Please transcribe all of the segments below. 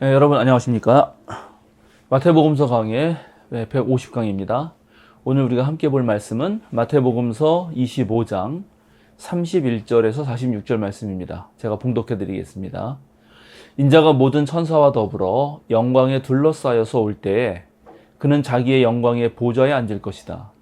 네, 여러분 안녕하십니까? 마태복음서 강의 150강입니다. 오늘 우리가 함께 볼 말씀은 마태복음서 25장 31절에서 46절 말씀입니다. 제가 봉독해 드리겠습니다. 인자가 모든 천사와 더불어 영광에 둘러싸여서 올 때에 그는 자기의 영광의 보좌에 앉을 것이다.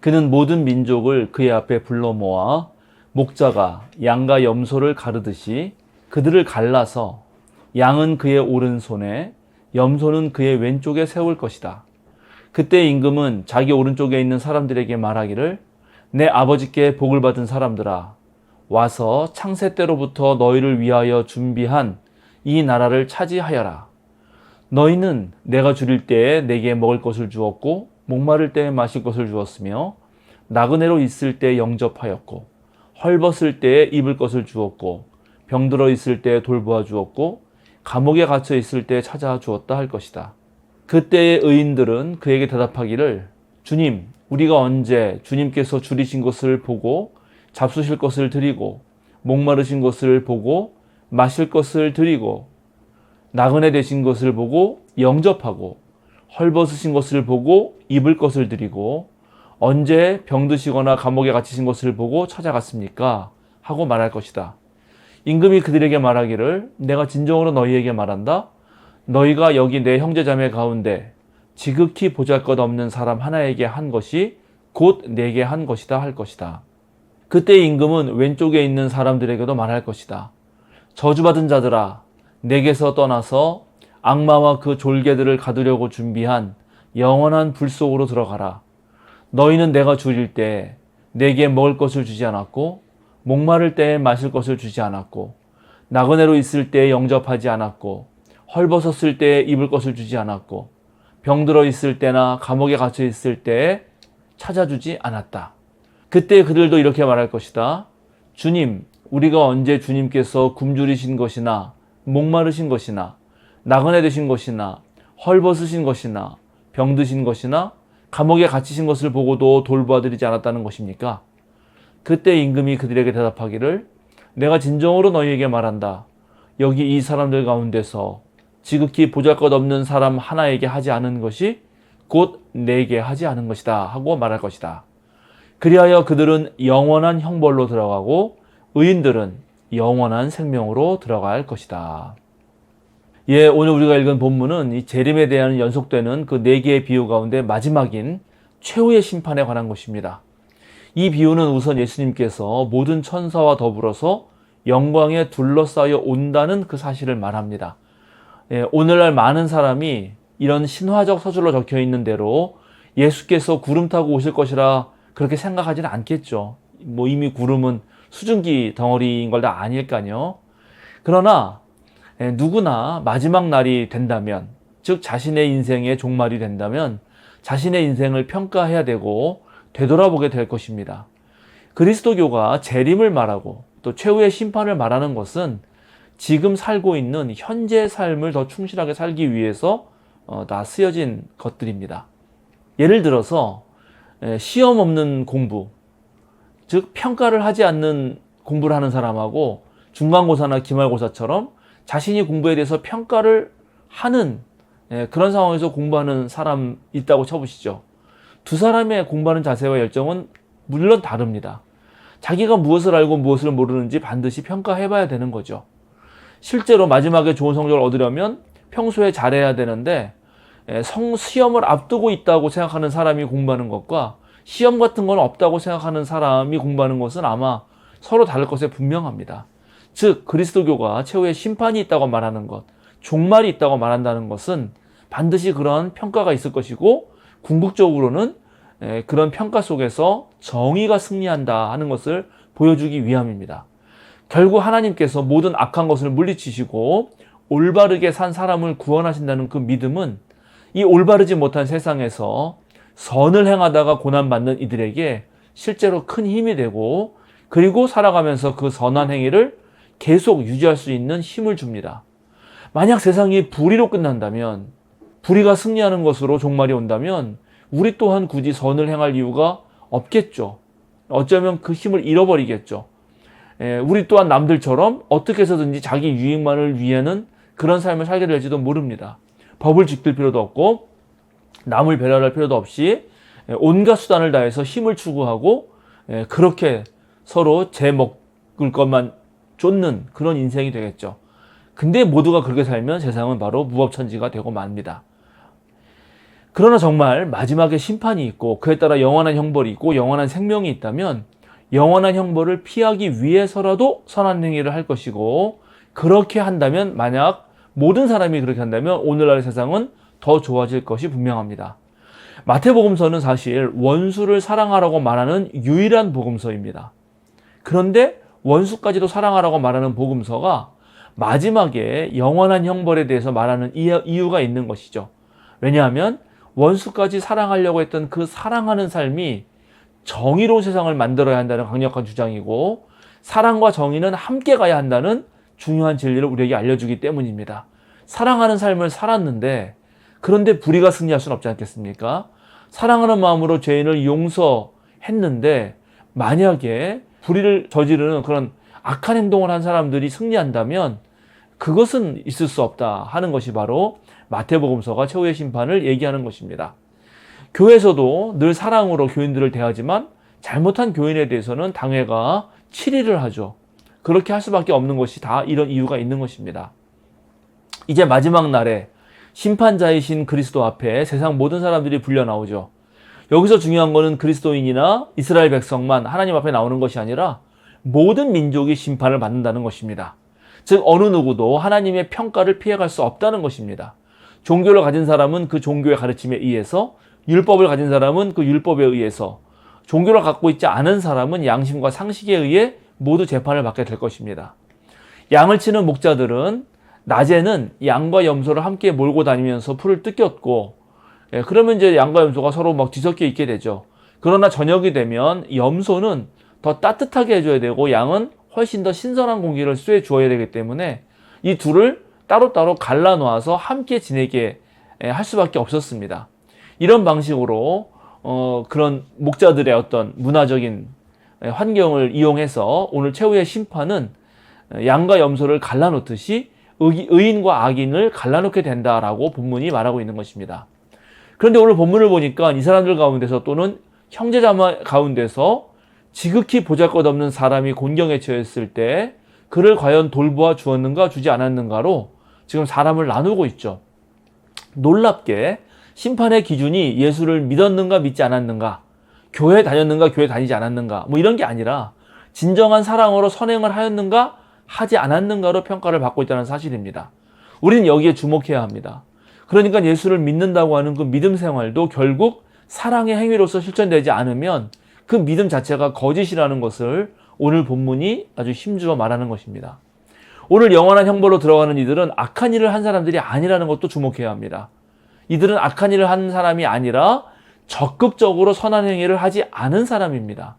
그는 모든 민족을 그의 앞에 불러 모아 목자가 양과 염소를 가르듯이 그들을 갈라서 양은 그의 오른손에 염소는 그의 왼쪽에 세울 것이다. 그때 임금은 자기 오른쪽에 있는 사람들에게 말하기를 내 아버지께 복을 받은 사람들아 와서 창세 때로부터 너희를 위하여 준비한 이 나라를 차지하여라. 너희는 내가 줄일 때에 내게 먹을 것을 주었고 목마를 때에 마실 것을 주었으며 나그네로 있을 때 영접하였고 헐벗을 때에 입을 것을 주었고 병들어 있을 때에 돌보아 주었고 감옥에 갇혀 있을 때에 찾아와 주었다 할 것이다. 그때의 의인들은 그에게 대답하기를 주님 우리가 언제 주님께서 줄이신 것을 보고 잡수실 것을 드리고 목마르신 것을 보고 마실 것을 드리고 나그네 되신 것을 보고 영접하고 헐벗으신 것을 보고 입을 것을 드리고 언제 병드시거나 감옥에 갇히신 것을 보고 찾아갔습니까? 하고 말할 것이다. 임금이 그들에게 말하기를 내가 진정으로 너희에게 말한다. 너희가 여기 내 형제자매 가운데 지극히 보잘것없는 사람 하나에게 한 것이 곧 내게 한 것이다 할 것이다. 그때 임금은 왼쪽에 있는 사람들에게도 말할 것이다. 저주받은 자들아 내게서 떠나서 악마와 그 졸개들을 가두려고 준비한 영원한 불 속으로 들어가라. 너희는 내가 줄일 때 내게 먹을 것을 주지 않았고 목마를 때에 마실 것을 주지 않았고 나그네로 있을 때에 영접하지 않았고 헐벗었을 때에 입을 것을 주지 않았고 병들어 있을 때나 감옥에 갇혀 있을 때에 찾아주지 않았다. 그때 그들도 이렇게 말할 것이다. 주님, 우리가 언제 주님께서 굶주리신 것이나 목마르신 것이나 나그네 되신 것이나 헐벗으신 것이나 병드신 것이나 감옥에 갇히신 것을 보고도 돌보아드리지 않았다는 것입니까? 그때 임금이 그들에게 대답하기를 내가 진정으로 너희에게 말한다. 여기 이 사람들 가운데서 지극히 보잘것없는 사람 하나에게 하지 않은 것이 곧 내게 하지 않은 것이다 하고 말할 것이다. 그리하여 그들은 영원한 형벌로 들어가고 의인들은 영원한 생명으로 들어갈 것이다. 예, 오늘 우리가 읽은 본문은 이 재림에 대한 연속되는 그 네 개의 비유 가운데 마지막인 최후의 심판에 관한 것입니다. 이 비유는 우선 예수님께서 모든 천사와 더불어서 영광에 둘러싸여 온다는 그 사실을 말합니다. 예, 오늘날 많은 사람이 이런 신화적 서술로 적혀 있는 대로 예수께서 구름 타고 오실 것이라 그렇게 생각하지는 않겠죠. 뭐 이미 구름은 수증기 덩어리인 걸 다 아닐까요? 그러나 예, 누구나 마지막 날이 된다면, 즉 자신의 인생의 종말이 된다면 자신의 인생을 평가해야 되고 되돌아보게 될 것입니다. 그리스도교가 재림을 말하고 또 최후의 심판을 말하는 것은 지금 살고 있는 현재 삶을 더 충실하게 살기 위해서 어, 다 쓰여진 것들입니다. 예를 들어서 시험 없는 공부, 즉 평가를 하지 않는 공부를 하는 사람하고 중간고사나 기말고사처럼 자신이 공부에 대해서 평가를 하는 그런 상황에서 공부하는 사람 있다고 쳐보시죠. 두 사람의 공부하는 자세와 열정은 물론 다릅니다. 자기가 무엇을 알고 무엇을 모르는지 반드시 평가해 봐야 되는 거죠. 실제로 마지막에 좋은 성적을 얻으려면 평소에 잘해야 되는데 성 시험을 앞두고 있다고 생각하는 사람이 공부하는 것과 시험 같은 건 없다고 생각하는 사람이 공부하는 것은 아마 서로 다를 것에 분명합니다. 즉 그리스도교가 최후의 심판이 있다고 말하는 것, 종말이 있다고 말한다는 것은 반드시 그런 평가가 있을 것이고 궁극적으로는 그런 평가 속에서 정의가 승리한다 하는 것을 보여주기 위함입니다. 결국 하나님께서 모든 악한 것을 물리치시고 올바르게 산 사람을 구원하신다는 그 믿음은 이 올바르지 못한 세상에서 선을 행하다가 고난받는 이들에게 실제로 큰 힘이 되고 그리고 살아가면서 그 선한 행위를 계속 유지할 수 있는 힘을 줍니다. 만약 세상이 불의로 끝난다면 불의가 승리하는 것으로 종말이 온다면 우리 또한 굳이 선을 행할 이유가 없겠죠. 어쩌면 그 힘을 잃어버리겠죠. 우리 또한 남들처럼 어떻게 해서든지 자기 유익만을 위해는 그런 삶을 살게 될지도 모릅니다. 법을 지킬 필요도 없고 남을 배려할 필요도 없이 예, 온갖 수단을 다해서 힘을 추구하고 예, 그렇게 서로 제 먹을 것만 쫓는 그런 인생이 되겠죠. 근데 모두가 그렇게 살면 세상은 바로 무법천지가 되고 맙니다. 그러나 정말 마지막에 심판이 있고 그에 따라 영원한 형벌이 있고 영원한 생명이 있다면 영원한 형벌을 피하기 위해서라도 선한 행위를 할 것이고 그렇게 한다면 만약 모든 사람이 그렇게 한다면 오늘날의 세상은 더 좋아질 것이 분명합니다. 마태복음서는 사실 원수를 사랑하라고 말하는 유일한 복음서입니다. 그런데 원수까지도 사랑하라고 말하는 복음서가 마지막에 영원한 형벌에 대해서 말하는 이유가 있는 것이죠. 왜냐하면 원수까지 사랑하려고 했던 그 사랑하는 삶이 정의로운 세상을 만들어야 한다는 강력한 주장이고 사랑과 정의는 함께 가야 한다는 중요한 진리를 우리에게 알려주기 때문입니다. 사랑하는 삶을 살았는데 그런데 불의가 승리할 수는 없지 않겠습니까? 사랑하는 마음으로 죄인을 용서했는데 만약에 불의를 저지르는 그런 악한 행동을 한 사람들이 승리한다면 그것은 있을 수 없다 하는 것이 바로 마태복음서가 최후의 심판을 얘기하는 것입니다. 교회에서도 늘 사랑으로 교인들을 대하지만 잘못한 교인에 대해서는 당회가 치리를 하죠. 그렇게 할 수밖에 없는 것이 다 이런 이유가 있는 것입니다. 이제 마지막 날에 심판자이신 그리스도 앞에 세상 모든 사람들이 불려 나오죠. 여기서 중요한 것은 그리스도인이나 이스라엘 백성만 하나님 앞에 나오는 것이 아니라 모든 민족이 심판을 받는다는 것입니다. 즉 어느 누구도 하나님의 평가를 피해갈 수 없다는 것입니다. 종교를 가진 사람은 그 종교의 가르침에 의해서 율법을 가진 사람은 그 율법에 의해서 종교를 갖고 있지 않은 사람은 양심과 상식에 의해 모두 재판을 받게 될 것입니다. 양을 치는 목자들은 낮에는 양과 염소를 함께 몰고 다니면서 풀을 뜯겼고 예, 그러면 이제 양과 염소가 서로 막 뒤섞여 있게 되죠. 그러나 저녁이 되면 염소는 더 따뜻하게 해줘야 되고 양은 훨씬 더 신선한 공기를 쐬 주어야 되기 때문에 이 둘을 따로따로 갈라 놓아서 함께 지내게 예, 할 수밖에 없었습니다. 이런 방식으로 어, 그런 목자들의 어떤 문화적인 예, 환경을 이용해서 오늘 최후의 심판은 양과 염소를 갈라놓듯이 의인과 악인을 갈라놓게 된다라고 본문이 말하고 있는 것입니다. 그런데 오늘 본문을 보니까 이 사람들 가운데서 또는 형제자매 가운데서 지극히 보잘것없는 사람이 곤경에 처했을 때 그를 과연 돌보아 주었는가 주지 않았는가로 지금 사람을 나누고 있죠. 놀랍게 심판의 기준이 예수를 믿었는가 믿지 않았는가, 교회 다녔는가 교회 다니지 않았는가, 뭐 이런 게 아니라 진정한 사랑으로 선행을 하였는가 하지 않았는가로 평가를 받고 있다는 사실입니다. 우리는 여기에 주목해야 합니다. 그러니까 예수를 믿는다고 하는 그 믿음 생활도 결국 사랑의 행위로서 실천되지 않으면 그 믿음 자체가 거짓이라는 것을 오늘 본문이 아주 힘주어 말하는 것입니다. 오늘 영원한 형벌로 들어가는 이들은 악한 일을 한 사람들이 아니라는 것도 주목해야 합니다. 이들은 악한 일을 한 사람이 아니라 적극적으로 선한 행위를 하지 않은 사람입니다.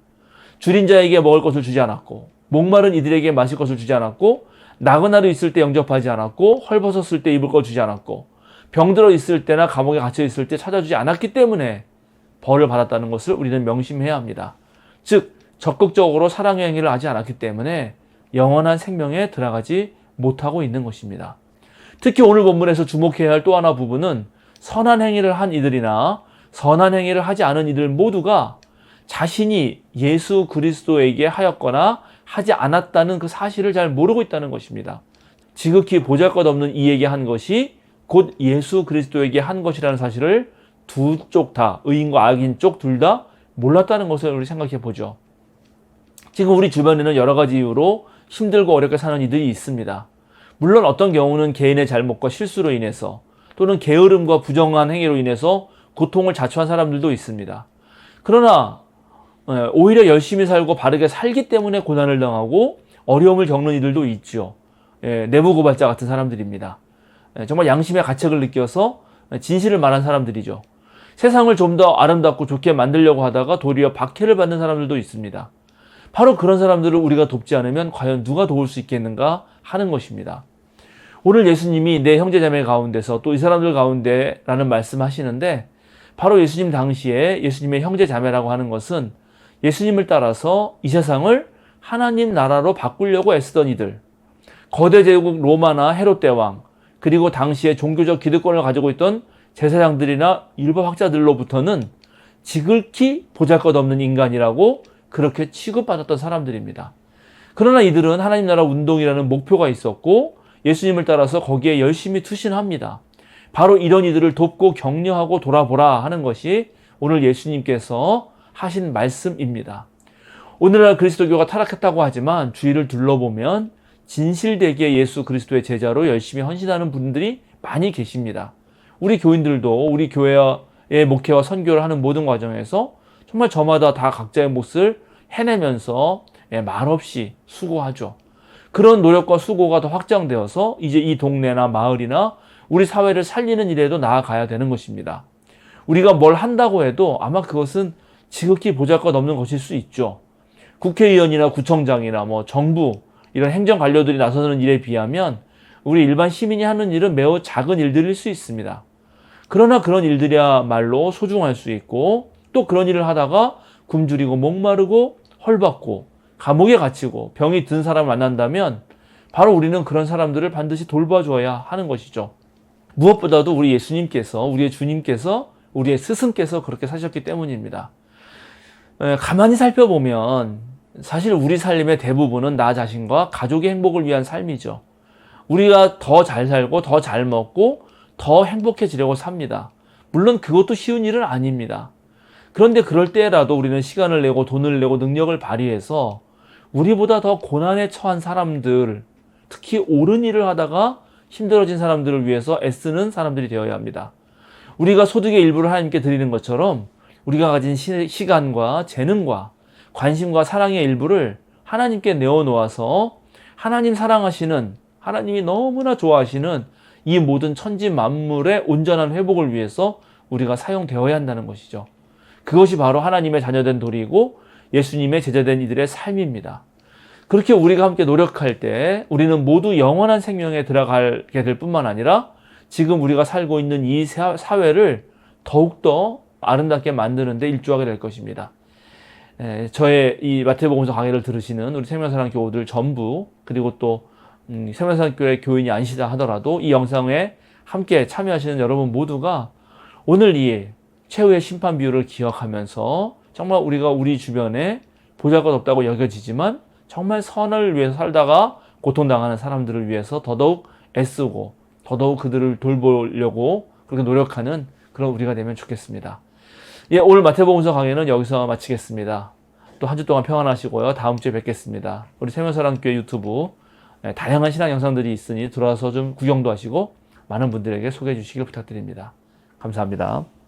줄인 자에게 먹을 것을 주지 않았고, 목마른 이들에게 마실 것을 주지 않았고, 나그나로 있을 때 영접하지 않았고, 헐벗었을 때 입을 것 주지 않았고, 병들어 있을 때나 감옥에 갇혀 있을 때 찾아주지 않았기 때문에 벌을 받았다는 것을 우리는 명심해야 합니다. 즉, 적극적으로 사랑의 행위를 하지 않았기 때문에 영원한 생명에 들어가지 못하고 있는 것입니다. 특히 오늘 본문에서 주목해야 할 또 하나 부분은 선한 행위를 한 이들이나 선한 행위를 하지 않은 이들 모두가 자신이 예수 그리스도에게 하였거나 하지 않았다는 그 사실을 잘 모르고 있다는 것입니다. 지극히 보잘것없는 이에게 한 것이 곧 예수 그리스도에게 한 것이라는 사실을 두 쪽 다, 의인과 악인 쪽 둘 다 몰랐다는 것을 우리 생각해 보죠. 지금 우리 주변에는 여러 가지 이유로 힘들고 어렵게 사는 이들이 있습니다. 물론 어떤 경우는 개인의 잘못과 실수로 인해서 또는 게으름과 부정한 행위로 인해서 고통을 자초한 사람들도 있습니다. 그러나 예, 오히려 열심히 살고 바르게 살기 때문에 고난을 당하고 어려움을 겪는 이들도 있죠. 예, 내부 고발자 같은 사람들입니다. 예, 정말 양심의 가책을 느껴서 진실을 말한 사람들이죠. 세상을 좀 더 아름답고 좋게 만들려고 하다가 도리어 박해를 받는 사람들도 있습니다. 바로 그런 사람들을 우리가 돕지 않으면 과연 누가 도울 수 있겠는가 하는 것입니다. 오늘 예수님이 내 형제자매 가운데서 또 이 사람들 가운데라는 말씀 하시는데 바로 예수님 당시에 예수님의 형제자매라고 하는 것은 예수님을 따라서 이 세상을 하나님 나라로 바꾸려고 애쓰던 이들, 거대 제국 로마나 헤롯 대왕, 그리고 당시에 종교적 기득권을 가지고 있던 제사장들이나 율법 학자들로부터는 지극히 보잘것없는 인간이라고 그렇게 취급받았던 사람들입니다. 그러나 이들은 하나님 나라 운동이라는 목표가 있었고 예수님을 따라서 거기에 열심히 투신합니다. 바로 이런 이들을 돕고 격려하고 돌아보라 하는 것이 오늘 예수님께서 하신 말씀입니다. 오늘날 그리스도교가 타락했다고 하지만 주위를 둘러보면 진실되게 예수 그리스도의 제자로 열심히 헌신하는 분들이 많이 계십니다. 우리 교인들도 우리 교회의 목회와 선교를 하는 모든 과정에서 정말 저마다 다 각자의 몫을 해내면서 예, 말없이 수고하죠. 그런 노력과 수고가 더 확장되어서 이제 이 동네나 마을이나 우리 사회를 살리는 일에도 나아가야 되는 것입니다. 우리가 뭘 한다고 해도 아마 그것은 지극히 보잘것 없는 것일 수 있죠. 국회의원이나 구청장이나 뭐 정부 이런 행정 관료들이 나서는 일에 비하면 우리 일반 시민이 하는 일은 매우 작은 일들일 수 있습니다. 그러나 그런 일들이야말로 소중할 수 있고 또 그런 일을 하다가 굶주리고 목마르고 헐받고 감옥에 갇히고 병이 든 사람을 만난다면 바로 우리는 그런 사람들을 반드시 돌봐줘야 하는 것이죠. 무엇보다도 우리 예수님께서 우리의 주님께서 우리의 스승께서 그렇게 사셨기 때문입니다. 에, 가만히 살펴보면 사실 우리 삶의 대부분은 나 자신과 가족의 행복을 위한 삶이죠. 우리가 더 잘 살고 더 잘 먹고 더 행복해지려고 삽니다. 물론 그것도 쉬운 일은 아닙니다. 그런데 그럴 때라도 우리는 시간을 내고 돈을 내고 능력을 발휘해서 우리보다 더 고난에 처한 사람들, 특히 옳은 일을 하다가 힘들어진 사람들을 위해서 애쓰는 사람들이 되어야 합니다. 우리가 소득의 일부를 하나님께 드리는 것처럼 우리가 가진 시, 간과 재능과 관심과 사랑의 일부를 하나님께 내어놓아서 하나님 사랑하시는 하나님이 너무나 좋아하시는 이 모든 천지 만물의 온전한 회복을 위해서 우리가 사용되어야 한다는 것이죠. 그것이 바로 하나님의 자녀된 도리이고 예수님의 제자된 이들의 삶입니다. 그렇게 우리가 함께 노력할 때 우리는 모두 영원한 생명에 들어가게 될 뿐만 아니라 지금 우리가 살고 있는 이 사회를 더욱더 아름답게 만드는데 일조하게 될 것입니다. 저의 이 마태복음서 강의를 들으시는 우리 생명사랑 교우들 전부 그리고 또 음, 생명사랑 교회 교인이 아니시다 하더라도 이 영상에 함께 참여하시는 여러분 모두가 오늘 이 최후의 심판 비유를 기억하면서 정말 우리가 우리 주변에 보잘것 없다고 여겨지지만 정말 선을 위해서 살다가 고통당하는 사람들을 위해서 더더욱 애쓰고 더더욱 그들을 돌보려고 그렇게 노력하는 그런 우리가 되면 좋겠습니다. 예, 오늘 마태복음서 강의는 여기서 마치겠습니다. 또 한 주 동안 평안하시고요. 다음 주에 뵙겠습니다. 우리 세면사랑교회 유튜브 예, 다양한 신앙 영상들이 있으니 들어와서 좀 구경도 하시고 많은 분들에게 소개해 주시길 부탁드립니다. 감사합니다.